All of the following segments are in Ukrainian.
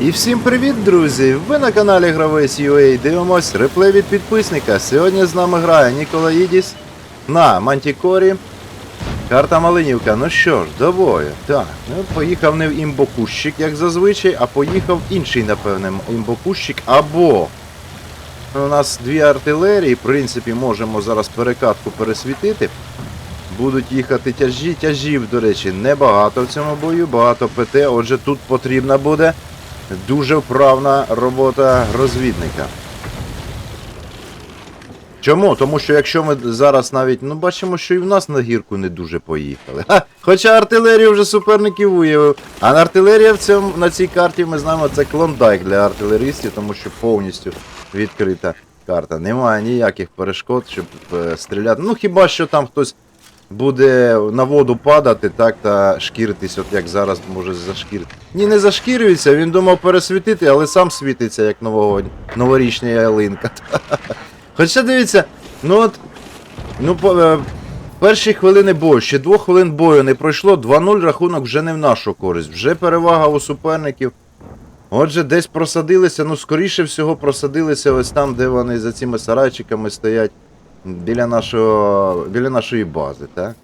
І всім привіт, друзі! Ви на каналі Гравець UA дивимось реплей від підписника. Сьогодні з нами грає Нікола Ідіс на Мантікорі. Карта Малинівка. Ну що ж, до бою. Так, ну поїхав не в імбокущик, як зазвичай, а поїхав інший, напевне, імбокущик або. У нас дві артилерії, в принципі, можемо зараз перекатку пересвітити. Будуть їхати тяжі. Тяжів, до речі, небагато в цьому бою, багато ПТ. Отже, тут потрібна буде дуже вправна робота розвідника. Чому? Тому що якщо ми зараз навіть ну бачимо, що і в нас на гірку не дуже поїхали. Ха! Хоча артилерія вже суперників виявив. А артилерія в цьому, на цій карті ми знаємо, це клондайк для артилеристів, тому що повністю відкрита карта. Немає ніяких перешкод, щоб е, стріляти. Ну хіба що там хтось буде на воду падати, так, та шкіритись, от як зараз може зашкірити. Ні, не зашкірюється, він думав пересвітити, але сам світиться, як новогодь... новорічна ялинка. Хоча дивіться, ну от. Ну, по, е, перші хвилини бою, ще двох хвилин бою не пройшло, 2-0 рахунок вже не в нашу користь, вже перевага у суперників. Отже, десь просадилися, ну скоріше всього просадилися ось там, де вони за цими сарайчиками стоять біля нашого, біля нашої бази, так?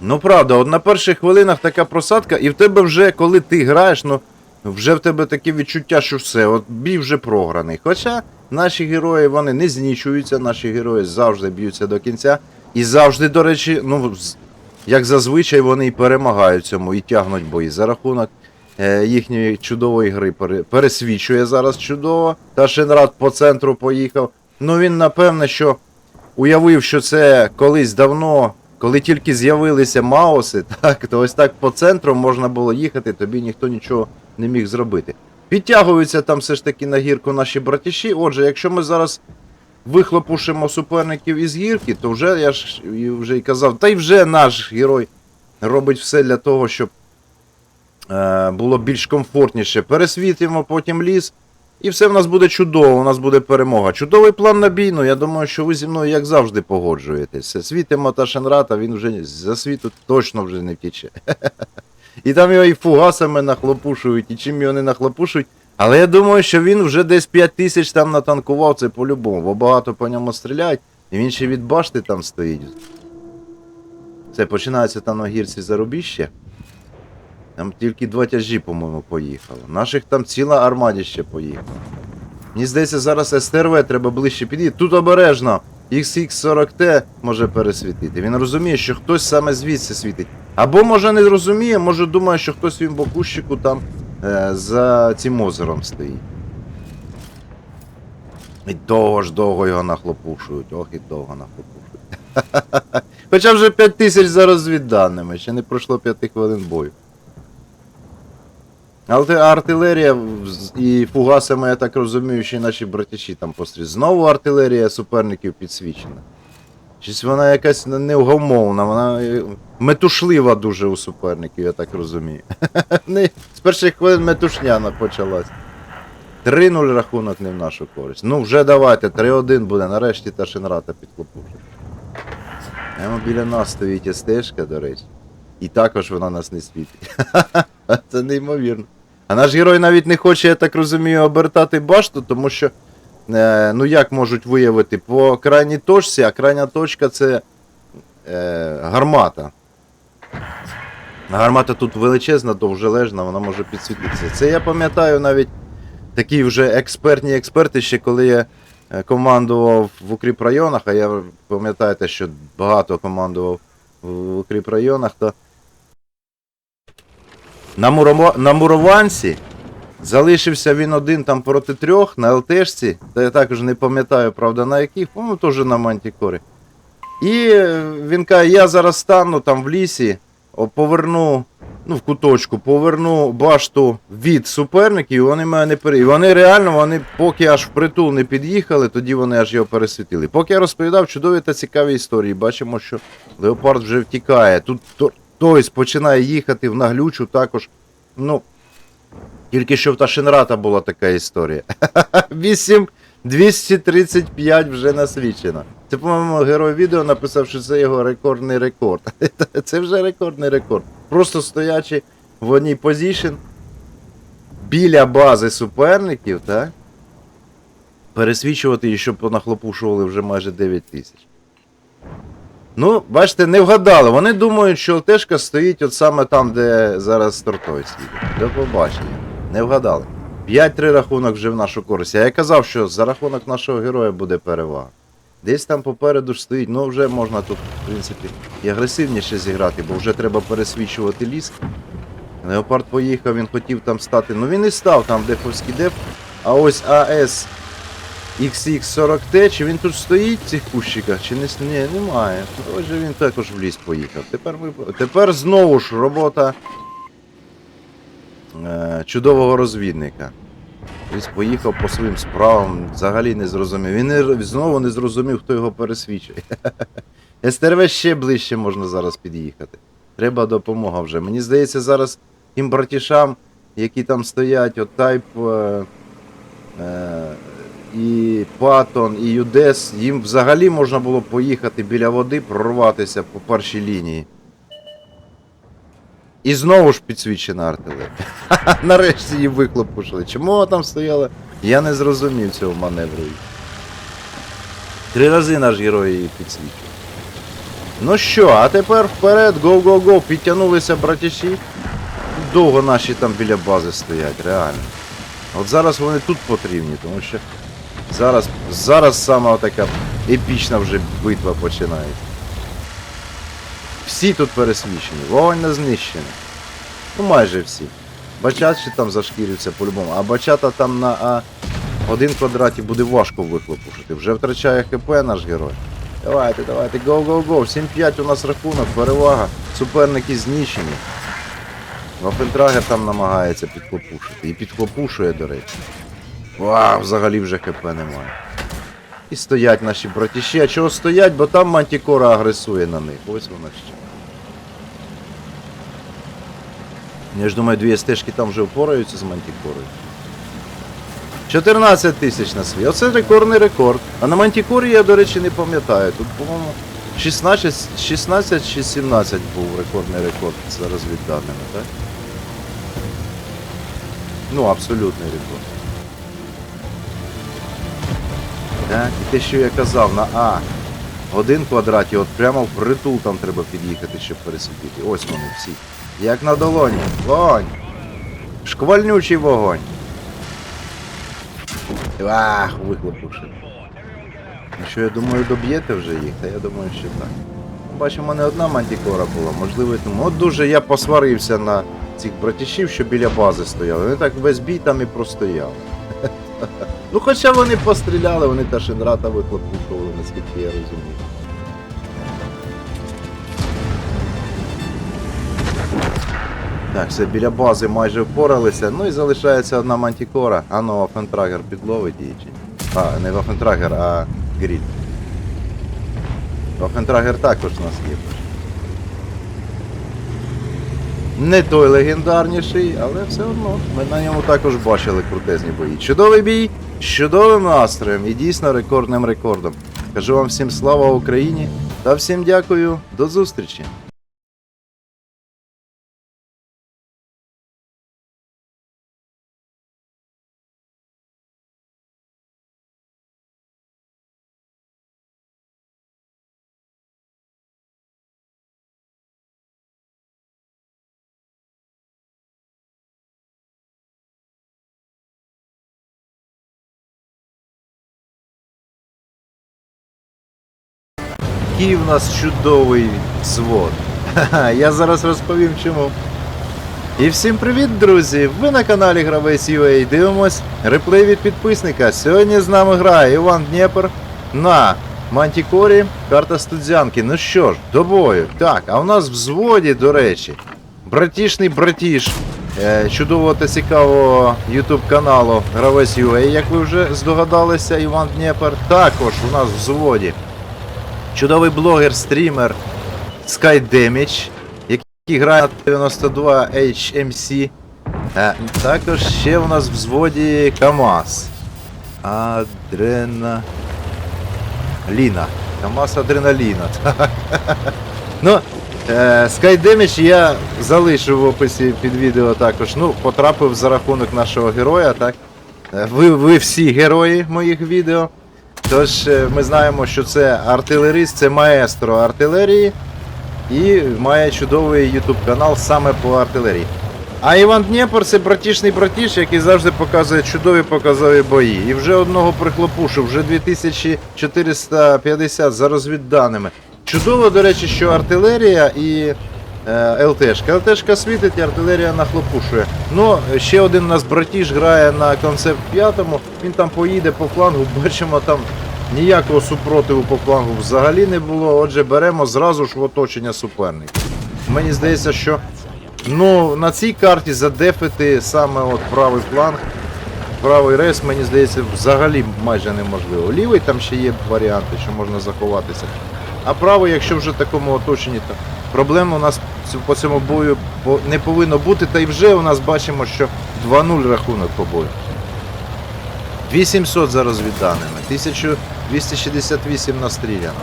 Ну правда, от на перших хвилинах така просадка, і в тебе вже, коли ти граєш, ну вже в тебе таке відчуття, що все, от бій вже програний. Хоча наші герої вони не знічуються, наші герої завжди б'ються до кінця. І завжди, до речі, ну, як зазвичай, вони і перемагають цьому і тягнуть бої за рахунок е, їхньої чудової гри пере- пересвічує зараз чудово. Та Шенрад по центру поїхав. Ну він напевне, що уявив, що це колись давно, коли тільки з'явилися Мауси, так, то ось так по центру можна було їхати, тобі ніхто нічого не міг зробити. Підтягуються там все ж таки на гірку наші братіші. Отже, якщо ми зараз вихлопушимо суперників із гірки, то вже я ж вже й казав, та й вже наш герой робить все для того, щоб е, було більш комфортніше. Пересвітимо потім ліс. І все в нас буде чудово, у нас буде перемога. Чудовий план на бій, ну я думаю, що ви зі мною як завжди погоджуєтеся. Світимо та Шенрата, він вже за світу точно вже не втіче. І там його і фугасами нахлопушують, і чим його не нахлопушують. Але я думаю, що він вже десь 5 тисяч там натанкував, це по-любому, бо багато по ньому стріляють, і він ще від башти там стоїть. Це починається там на гірці зарубіще. Там тільки два тяжі, по-моєму, поїхало. Наших там ціла армадіще поїхала. Мені здається, зараз СТРВ треба ближче підійти. Тут обережно. XX40T може пересвітити. Він розуміє, що хтось саме звідси світить. Або може не розуміє, може думає, що хтось в бокущику там е, за цим озером стоїть. І довго ж довго його нахлопушують. Ох і довго нахлопушують. Хоча вже 5 тисяч за розвідданими, ще не пройшло 5 хвилин бою. Але артилерія і фугасами, я так розумію, і наші братіші там постріл. Знову артилерія суперників підсвічена. Щось вона якась не- невгомовна, вона е, метушлива дуже у суперників, я так розумію. З перших хвилин метушняна почалась. 3-0 рахунок не в нашу користь. Ну вже давайте, 3-1 буде, нарешті та Шенрата підхлопушить. Прямо біля нас стоїть стежка, до речі. І також вона нас не світить. Це неймовірно. А наш герой навіть не хоче, я так розумію, обертати башту, тому що. Е, ну як можуть виявити? По крайній точці, а крайня точка це е, гармата. Гармата тут величезна, довжележна, вона може підсвітитися. Це я пам'ятаю навіть такі вже експертні експерти, ще коли я е, командував в укріп районах, а я пам'ятаєте, що багато командував в укріп районах, то на, Мурова... на Мурованці залишився він один там проти трьох на ЛТшці, та я також не пам'ятаю, правда, на яких, ну теж на Мантікорі. І е, він каже, я зараз стану там в лісі, поверну, ну в куточку, поверну башту від суперників, і вони мене не пере. Вони реально, вони поки аж впритул не під'їхали, тоді вони аж його пересвітили. Поки я розповідав чудові та цікаві історії, бачимо, що Леопард вже втікає. Тут хтось починає їхати в наглючу також. Ну, тільки що в Ташинрата була така історія. 8 235 вже насвідчено. Це, по-моєму, герой відео написав, що це його рекордний рекорд. Це вже рекордний рекорд. Просто стоячи в одній позішн, біля бази суперників, так? Пересвічувати і щоб нахлопушували вже майже 9 тисяч. Ну, бачите, не вгадали. Вони думають, що ЛТшка стоїть от саме там, де зараз Тортой сидить. До побачення. Не вгадали. 5-3 рахунок вже в нашу користь. Я казав, що за рахунок нашого героя буде перевага. Десь там попереду ж стоїть, ну вже можна тут, в принципі, і агресивніше зіграти, бо вже треба пересвічувати ліс. Леопард поїхав, він хотів там стати. Ну він і став там дефовський деф. А ось АС XX40T, чи він тут стоїть в цих кущиках, чи не Ні, немає. Отже він також в ліс поїхав. Тепер, ви... Тепер знову ж робота е, чудового розвідника. Ліс поїхав по своїм справам, взагалі не зрозумів. Він не, знову не зрозумів, хто його пересвічує. СТРВ ще ближче можна зараз під'їхати. Треба допомога вже. Мені здається, зараз тим братішам, які там стоять, от Type е, е, і Паттон, і Юдес, їм взагалі можна було поїхати біля води, прорватися по першій лінії. І знову ж підсвічена артилерія. Нарешті її виклопушили. Чому вона там стояла? Я не зрозумів цього маневру. Три рази наш герой її підсвічив. Ну що, а тепер вперед, гоу-гоу-гоу, підтягнулися братіші. Довго наші там біля бази стоять, реально. От зараз вони тут потрібні, тому що зараз, зараз сама така епічна вже битва починається. Всі тут пересвічені, вогонь не знищений. Ну майже всі. Бачат ще там зашкірюються по-любому, а бачата там на А один квадраті буде важко вихлопушити. Вже втрачає ХП наш герой. Давайте, давайте, гоу-гоу-гоу. 7-5 у нас рахунок, перевага. Суперники знищені. Вафентрагер там намагається підхлопушити. І підхлопушує, до речі. Вау, взагалі вже ХП немає. І стоять наші братіші. А чого стоять? Бо там Мантікора агресує на них. Ось вона ще. Я ж думаю, дві стежки там вже впораються з Мантікорою. 14 тисяч на свій. Оце рекордний рекорд. А на Мантікорі я, до речі, не пам'ятаю. Тут, по-моєму, 16, 16 чи 17 був рекордний рекорд за розвідданими, так? Ну, абсолютний рекорд. Так, і те, що я казав, на А. Один квадрат, і от прямо в притул там треба під'їхати, щоб пересидіти. Ось вони всі. Як на долоні. Вогонь. Шквальнючий вогонь. Ах, вихлопушив. Ну що, я думаю, доб'єте вже їх? Та я думаю, що так. Ну, Бачу, в мене одна мантікора була, можливо, тому. От дуже я посварився на цих братішів, що біля бази стояли. Вони так весь бій там і простояли. Ну хоча вони постріляли, вони та Шенрата вихлопушували, наскільки я розумію. Так, все, біля бази майже впоралися. Ну і залишається одна мантікора. А ну, Вафентрагер підловить її чи ні? А, не Вафентрагер, а Гріль. Вафентрагер також у нас є. Не той легендарніший, але все одно. Ми на ньому також бачили крутезні бої. Чудовий бій, з чудовим настроєм і дійсно рекордним рекордом. Кажу вам всім слава Україні та всім дякую. До зустрічі! Який в нас чудовий звод. Я зараз розповім чому. І всім привіт, друзі! Ви на каналі Гравець UA дивимось реплей від підписника. Сьогодні з нами грає Іван Дніпер на Мантікорі, карта студзянки. Ну що ж, до бою. Так, а у нас в зводі, до речі, братішний братіш е, чудового та цікавого YouTube каналу Гравець UA, як ви вже здогадалися, Іван Дніпер. Також у нас в зводі чудовий блогер, стрімер SkyDamage, який грає на 92 HMC. Е, також ще у нас в взводі КАМАЗ. Адреналіна. КАМАЗ адреналіна. Ну, Е, Skydamage я залишив в описі під відео також. Ну, потрапив за рахунок нашого героя, так? Е, Ви, ви всі герої моїх відео. Тож е, ми знаємо, що це артилерист, це маестро артилерії і має чудовий YouTube канал саме по артилерії. А Іван Дніпр це братішний братіш, який завжди показує чудові показові бої. І вже одного прихлопушив, вже 2450 за розвідданими. Чудово, до речі, що артилерія і ЛТшка. ЛТшка світить, артилерія нахлопушує. Ну, ще один у нас братіш грає на концепт 5, він там поїде по флангу, бачимо там. Ніякого супротиву по флангу взагалі не було. Отже, беремо зразу ж в оточення суперника. Мені здається, що ну, на цій карті задефити саме от правий фланг, правий рейс, мені здається, взагалі майже неможливо. Лівий там ще є варіанти, що можна заховатися. А правий, якщо вже в такому оточенні, то проблем у нас по цьому бою не повинно бути. Та й вже у нас бачимо, що 2-0 рахунок по бою. 2700 за розвідданими, 1268 настріляно.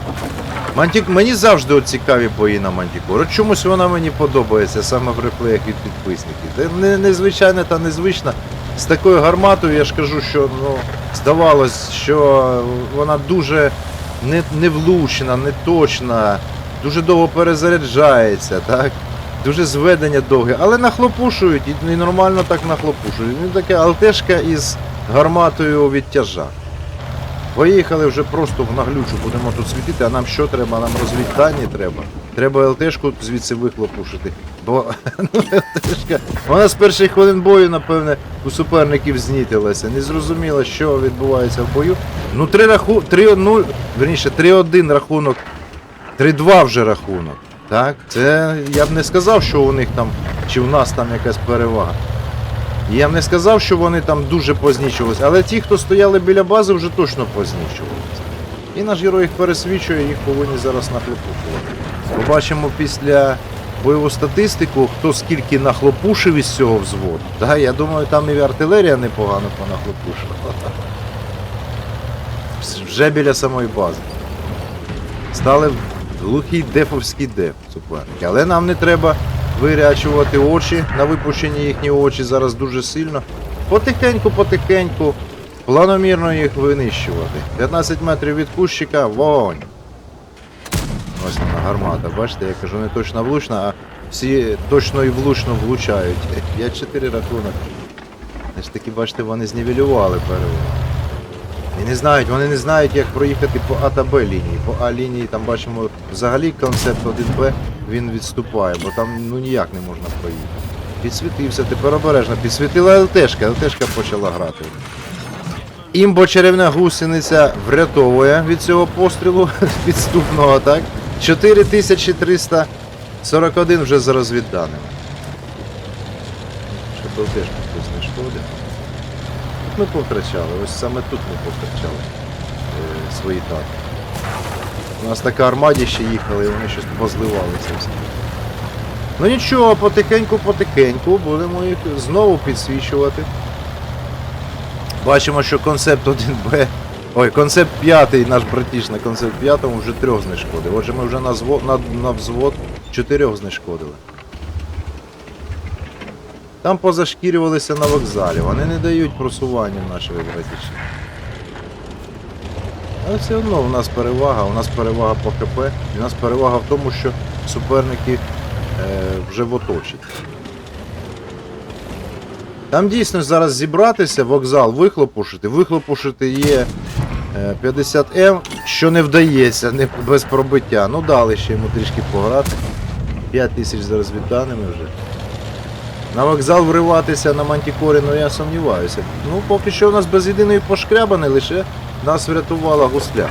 Мантік... Мені завжди цікаві бої на Мантікор. Чомусь вона мені подобається саме в реплеях від підписників. Це не, незвичайна та незвична. З такою гарматою я ж кажу, що ну, здавалось, що вона дуже не, невлучна, неточна, дуже довго перезаряджається, так? Дуже зведення довге, але нахлопушують і, нормально так нахлопушують. Ну така алтешка із гарматою відтяжа. Поїхали вже просто в наглючу, будемо тут світити, а нам що треба? Нам розвіддані треба. Треба ЛТшку звідси вихлопушити. Бо ну, ЛТшка, вона з перших хвилин бою, напевне, у суперників знітилася. Не зрозуміло, що відбувається в бою. Ну, 3 раху... 3-0, верніше, 3-1 рахунок. 3-2 вже рахунок. Так? Це я б не сказав, що у них там, чи у нас там якась перевага. Я б не сказав, що вони там дуже познічувалися, але ті, хто стояли біля бази, вже точно познічувалися. І наш герой їх пересвічує, їх повинні зараз нахлопушувати. Побачимо після бойову статистику, хто скільки нахлопушив із цього взводу. Да, я думаю, там і артилерія непогано понахлопушила. Вже біля самої бази. Стали в глухий дефовський деф суперники. Але нам не треба вирячувати очі на випущені їхні очі зараз дуже сильно. Потихеньку, потихеньку, планомірно їх винищувати. 15 метрів від кущика, вогонь. Ось вона гармата, бачите, я кажу, не точно влучна, а всі точно і влучно влучають. 5-4 рахунок. Аж таки, бачите, вони знівелювали перевагу. І не знають, вони не знають, як проїхати по А та Б лінії. По А лінії там бачимо взагалі концепт 1Б він відступає, бо там ну ніяк не можна проїхати. Підсвітився, тепер обережно. Підсвітила ЛТшка, ЛТшка почала грати. Імбо чарівна гусениця врятовує від цього пострілу підступного, так? 4341 вже за розвідданими. Щоб ЛТшку хтось не шкодив. Тут ми повтрачали, ось саме тут ми повтрачали е, свої танки. У нас така армадіще їхали, і вони щось позливалися всі. Ну нічого, потихеньку-потихеньку будемо їх знову підсвічувати. Бачимо, що концепт 1Б. Ой, концепт 5, наш братіш на концепт 5 вже трьох знешкодив. Отже, ми вже на, зво, на, на взвод чотирьох знешкодили. Там позашкірювалися на вокзалі, вони не дають просування нашої братіші. Але все одно у нас перевага, у нас перевага по КП, і у нас перевага в тому, що суперники е, вже в оточенні. Там дійсно зараз зібратися, вокзал вихлопушити. Вихлопушити є е, 50М, що не вдається, не без пробиття. Ну дали ще йому трішки пограти. 5 тисяч зараз відданими вже. На вокзал вриватися на мантікорі, ну я сумніваюся. Ну, поки що у нас без єдиної пошкрябани, лише нас врятувала гусля.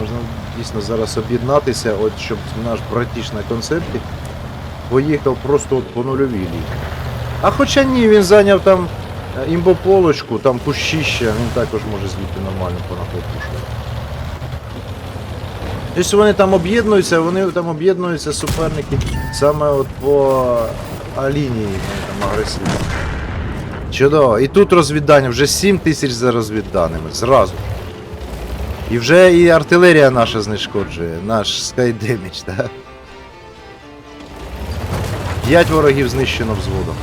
Можна дійсно зараз об'єднатися, от щоб наш братіш на концерті поїхав просто от по нульовій лінії. А хоча ні, він зайняв там е, імбополочку, там кущища, він також може звідти нормально понахлопушувати. Якщо вони там об'єднуються, вони там об'єднуються суперники саме от по А лінії вони там агресивно. Чудово. І тут розвіддання, вже 7 тисяч за розвідданими. Зразу. І вже і артилерія наша знешкоджує, наш Skydamage, так? П'ять ворогів знищено взводом.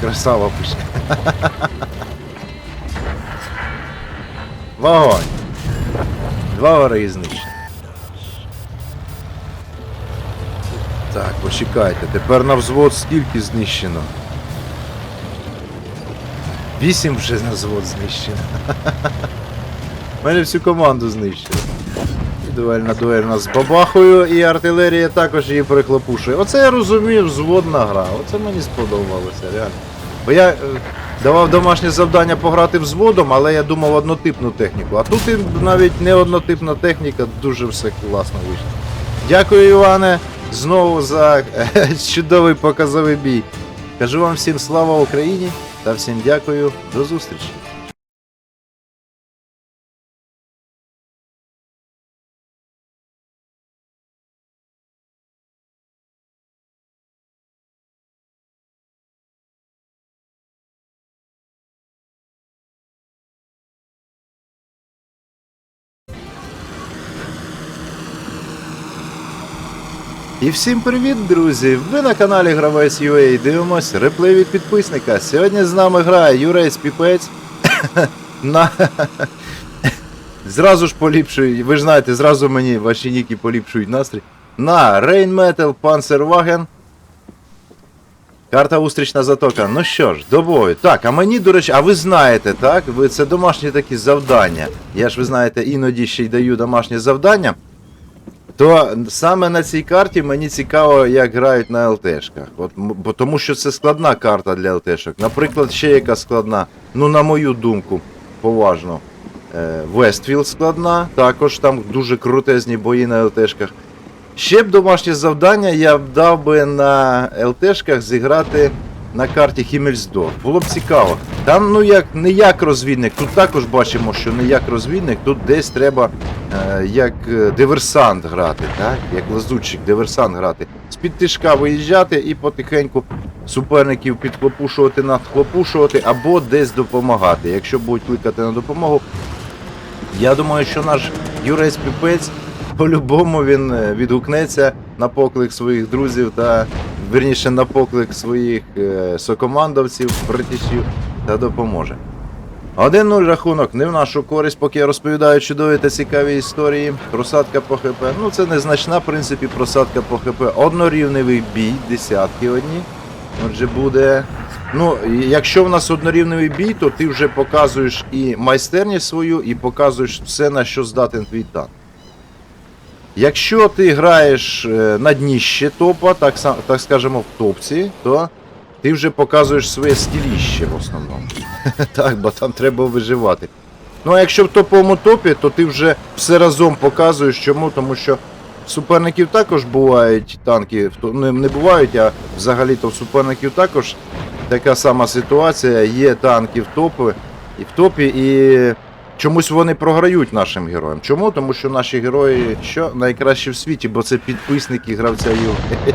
Красава пушка. Вогонь. Два вороги знищені. Так, почекайте, тепер на взвод скільки знищено? Вісім вже на взвод знищено. У мене всю команду знищили. І дуель на з бабахою, і артилерія також її прихлопушує. Оце я розумію, взводна гра. Оце мені сподобалося, реально. Бо я е, давав домашнє завдання пограти взводом, але я думав однотипну техніку. А тут навіть не однотипна техніка, дуже все класно вийшло. Дякую, Іване, знову за е, чудовий показовий бій. Кажу вам всім слава Україні та всім дякую. До зустрічі. І всім привіт, друзі! Ви на каналі Гравець UA дивимось реплей від підписника. Сьогодні з нами грає Юрей Спіпець. на... Зразу ж поліпшують, ви ж знаєте, зразу мені ваші ніки поліпшують настрій. На Rain Metal Panzerwagen. Карта Устрічна затока. Ну що ж, до бою. Так, а мені, до речі, а ви знаєте, так? Ви це домашні такі завдання. Я ж ви знаєте, іноді ще й даю домашні завдання. То саме на цій карті мені цікаво, як грають на ЛТшках. От, бо тому що це складна карта для ЛТшок. Наприклад, ще яка складна, ну на мою думку, поважно. Е, Вестфілд складна, також там дуже крутезні бої на ЛТшках. Ще б домашнє завдання я б дав би на ЛТшках зіграти на карті Хімельсдорф. Було б цікаво. Там, ну як не як розвідник, тут також бачимо, що не як розвідник, тут десь треба е, як е, диверсант грати, так? як лазутчик, диверсант грати. З-під тишка виїжджати і потихеньку суперників підхлопушувати, надхлопушувати або десь допомагати. Якщо будуть кликати на допомогу, я думаю, що наш Юрей Спіпець по-любому він е, відгукнеться на поклик своїх друзів та верніше на поклик своїх е, сокомандовців, братішів та допоможе. 1-0 рахунок не в нашу користь, поки я розповідаю чудові та цікаві історії. Просадка по ХП. Ну це незначна, в принципі, просадка по ХП. Однорівневий бій, десятки одні. Отже, буде. Ну, якщо в нас однорівневий бій, то ти вже показуєш і майстерність свою, і показуєш все, на що здатен твій танк. Якщо ти граєш е, на дніще топа, так, так скажемо, в топці, то ти вже показуєш своє стіліще в основному. так, бо там треба виживати. Ну а якщо в топовому топі, то ти вже все разом показуєш. Чому? Тому що суперників також бувають танки, не, не бувають, а взагалі-то в суперників також така сама ситуація. Є танки в топі, і в топі, і чомусь вони програють нашим героям. Чому? Тому що наші герої що найкращі в світі, бо це підписники гравця Ю.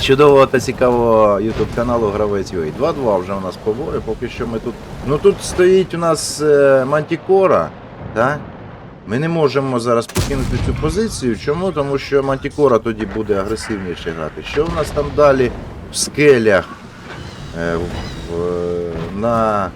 Чудового та цікавого YouTube каналу Гравець UA. 2-2 вже у нас по бою, поки що ми тут. Ну тут стоїть у нас е, Мантікора, так? Ми не можемо зараз покинути цю позицію. Чому? Тому що Мантікора тоді буде агресивніше грати. Що в нас там далі в скелях е, в, е, на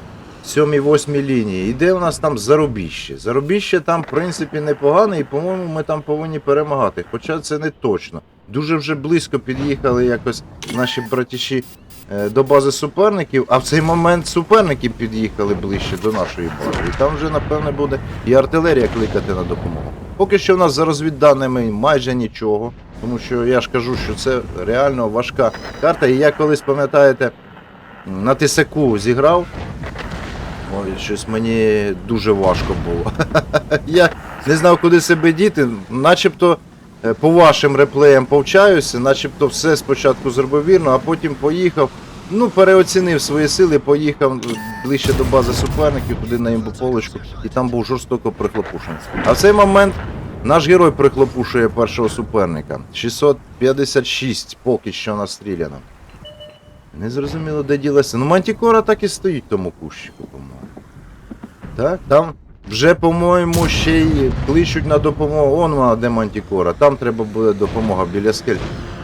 7-8 лінії? І де у нас там зарубіще? Зарубіще там, в принципі, непогане, і, по-моєму, ми там повинні перемагати. Хоча це не точно. Дуже вже близько під'їхали якось наші братіші е, до бази суперників, а в цей момент суперники під'їхали ближче до нашої бази. І там вже, напевне, буде і артилерія кликати на допомогу. Поки що в нас за розвідданими майже нічого, тому що я ж кажу, що це реально важка карта. І я колись, пам'ятаєте, на тисаку зіграв. Ой, щось мені дуже важко було. Я не знав, куди себе діти, начебто. Е, по вашим реплеям повчаюся, начебто все спочатку зробив вірно, а потім поїхав. Ну, переоцінив свої сили, поїхав ближче до бази суперників, туди на імбополочку, і там був жорстоко прихлопушений. А в цей момент наш герой прихлопушує першого суперника. 656 поки що настріляно. Не зрозуміло, де ділася. Ну, мантікора так і стоїть тому кущику, по-моєму. Так, там вже, по-моєму, ще й кличуть на допомогу. Он вона, де мантікора. Там треба буде допомога біля скель.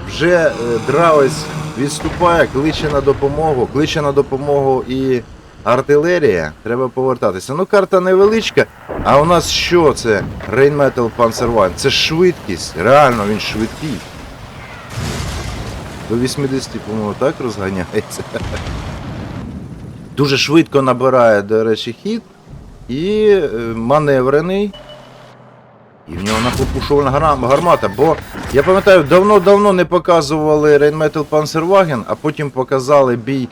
Вже е, дравець відступає, кличе на допомогу, кличе на допомогу і артилерія. Треба повертатися. Ну, карта невеличка. А у нас що це? Rheinmetall Panzer One? Це швидкість. Реально він швидкий. До 80, по-моєму, так розганяється. Дуже швидко набирає, до речі, хід. І е, маневрений. І в нього нахлопушувальна гармата. Бо я пам'ятаю, давно-давно не показували Rheinmetall Panzerwagen, а потім показали бій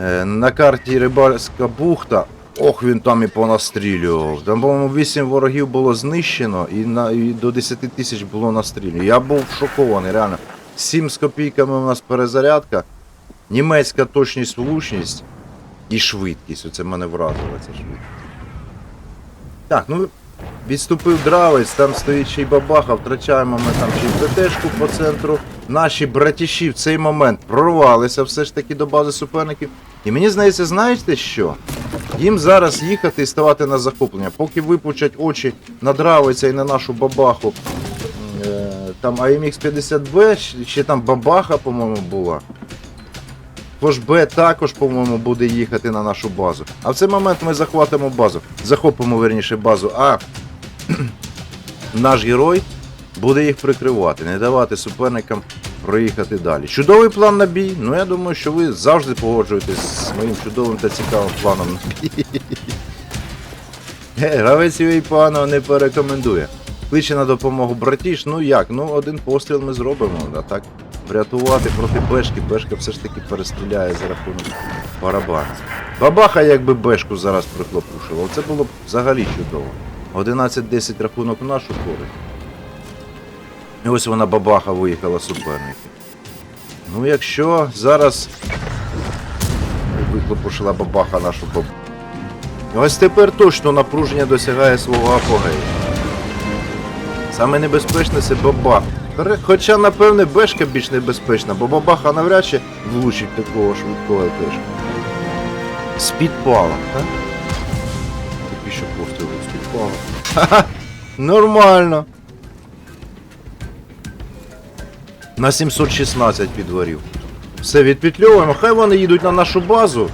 е, на карті Рибальська бухта. Ох, він там і понастрілював. Там, по-моєму, 8 ворогів було знищено і, на, і до 10 тисяч було настрілювано. Я був шокований, реально. 7 з копійками у нас перезарядка, німецька точність, влучність і швидкість. Оце мене вразило, ця швидкість. Так, ну відступив дравець, там стоїть ще й бабаха, втрачаємо ми там ще й ПТшку по центру. Наші братіші в цей момент прорвалися все ж таки до бази суперників. І мені здається, знаєте що? Їм зараз їхати і ставати на захоплення. Поки випучать очі на дравиця і на нашу бабаху. Е, Там AMX 50B, ще- там бабаха, по-моєму, була. Фош Б також, по-моєму, буде їхати на нашу базу. А в цей момент ми захватимо базу. Захопимо верніше базу. А наш герой буде їх прикривати, не давати суперникам проїхати далі. Чудовий план на бій. Ну я думаю, що ви завжди погоджуєтесь з моїм чудовим та цікавим планом на бій. Е, Гравець її погано не порекомендує. Кличе на допомогу братіш, ну як? Ну один постріл ми зробимо, а так врятувати проти бешки. Бешка все ж таки перестріляє за рахунок барабану. Бабаха якби бешку зараз прихлопушила. Це було б взагалі чудово. 11-10 рахунок нашу користь. І ось вона бабаха виїхала суперники. Ну якщо зараз вихлопушила бабаха нашу бабу. Ось тепер точно напруження досягає свого апогею. Саме небезпечне це баба. Хоча, напевне, бешка більш небезпечна, бо бабаха навряд чи влучить такого швидкого теж. З підпалом, так? Такий що постріл з підпалом. Ха-ха! Нормально. На 716 підгорів. Все, відпетльовуємо. Хай вони їдуть на нашу базу.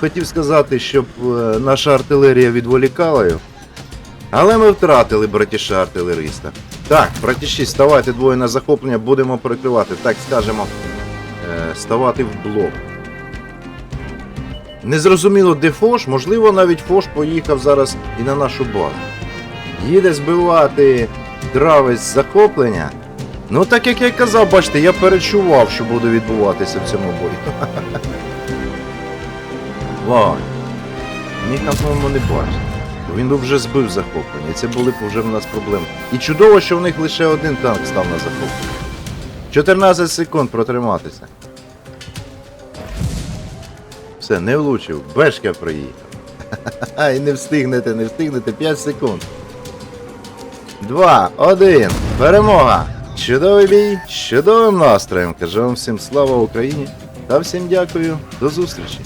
Хотів сказати, щоб е, наша артилерія відволікала його. Але ми втратили братіша артилериста. Так, братіші, ставайте двоє на захоплення, будемо прикривати, так скажемо, е, ставати в блок. Незрозуміло, де Фош, можливо, навіть Фош поїхав зараз і на нашу базу. Їде збивати дравець захоплення. Ну, так як я казав, бачите, я перечував, що буде відбуватися в цьому бою. Ладно. Ніхто, по-моєму, не бачить. Він би вже збив захоплення, це були б вже в нас проблеми. І чудово, що в них лише один танк став на захоплення. 14 секунд протриматися. Все, не влучив. Бешка приїхав. І не встигнете, не встигнете. 5 секунд. 2, 1. Перемога! Чудовий бій, чудовим настроєм. Кажу вам всім слава Україні та всім дякую. До зустрічі!